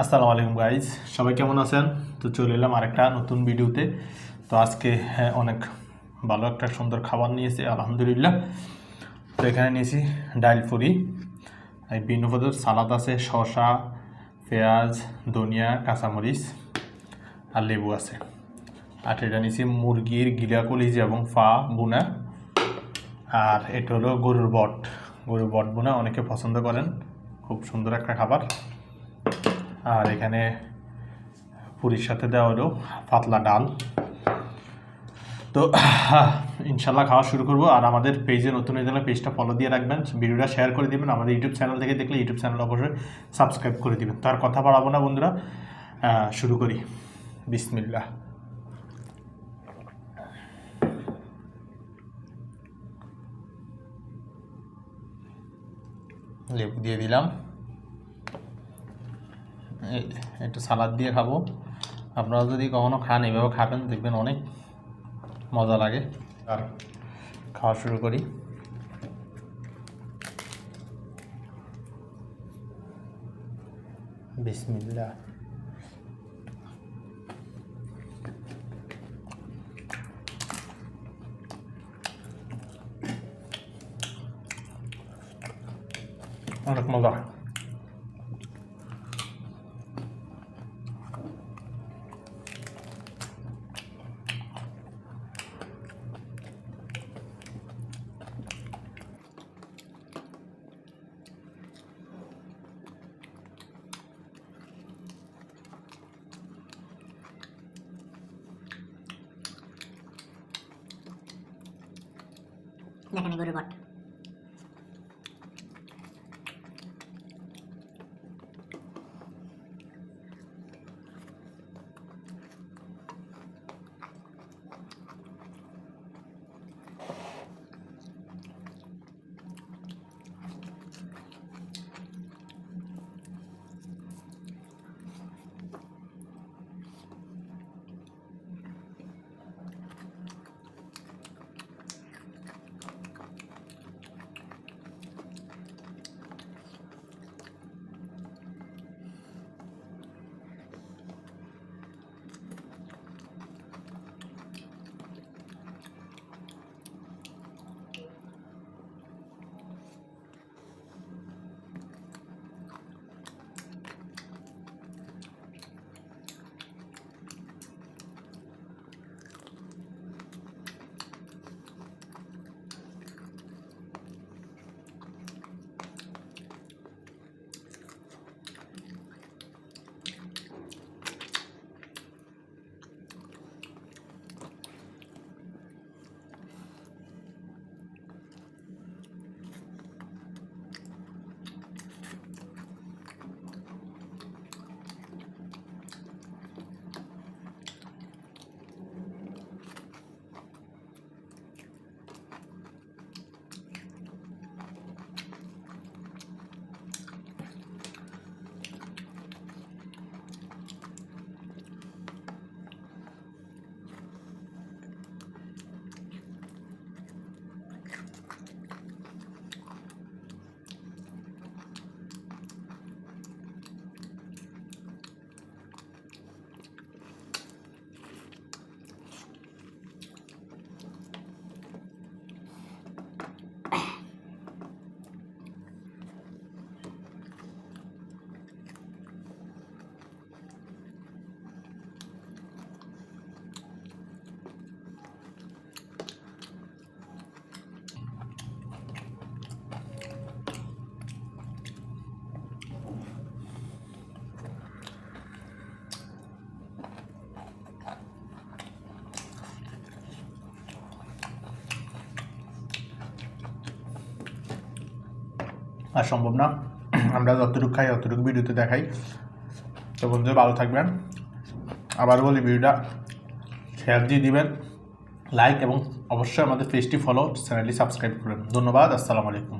আসসালামু আলাইকুম গাইজ সবাই কেমন আছেন? তো চলে এলাম আরেকটা নতুন ভিডিওতে। তো আজকে হ্যাঁ, অনেক ভালো একটা সুন্দর খাবার নিয়েছি আলহামদুলিল্লাহ। তো এখানে নিয়েছি ডাইল ফুরি এই বিভিন্ন পদের সালাদ আছে শসা পেঁয়াজ ধনিয়া কাঁচামরিচ আর লেবু আছে। আর এটা নিয়েছি মুরগির গিলা কলিজি এবং ফা বুনা আর এটা হলো গরুর বট। গরুর বট বোনা অনেকে পছন্দ করেন। খুব সুন্দর একটা খাবার। আর এখানে পুরীর সাথে দেওয়া হলো পাতলা ডাল। তো ইনশাল্লাহ খাওয়া শুরু করব। আর আমাদের পেজে নতুন হয়ে পেজটা ফলো দিয়ে রাখবেন। ভিডিওটা শেয়ার করে দিবেন। আমাদের ইউটিউব চ্যানেল থেকে দেখলে ইউটিউব চ্যানেল অবশ্যই সাবস্ক্রাইব করে দিবেন। তো আর কথা বাড়াবো না, বন্ধুরা। শুরু করি। বিসমিল্লাহ। লেবু দিয়ে দিলাম। একটু সালাদ দিয়ে খাব। আপনারা যদি কখনো খান এভাবে খাবেন দেখবেন অনেক মজা লাগে। আর খাওয়া শুরু করি। বিসমিল্লাহ। অনেক মজা। দেখেন এই গরুর বট আর সম্ভব না। আমরা যতটুকু খাই অতটুকু ভিডিওতে দেখাই। তো বন্ধু ভালো থাকবেন। আবার বলি, ভিডিওটা শেয়ার দিয়ে দিবেন। লাইক এবং অবশ্যই আমাদের পেজটি ফলো চ্যানেলটি সাবস্ক্রাইব করবেন। ধন্যবাদ, আসসালামু আলাইকুম।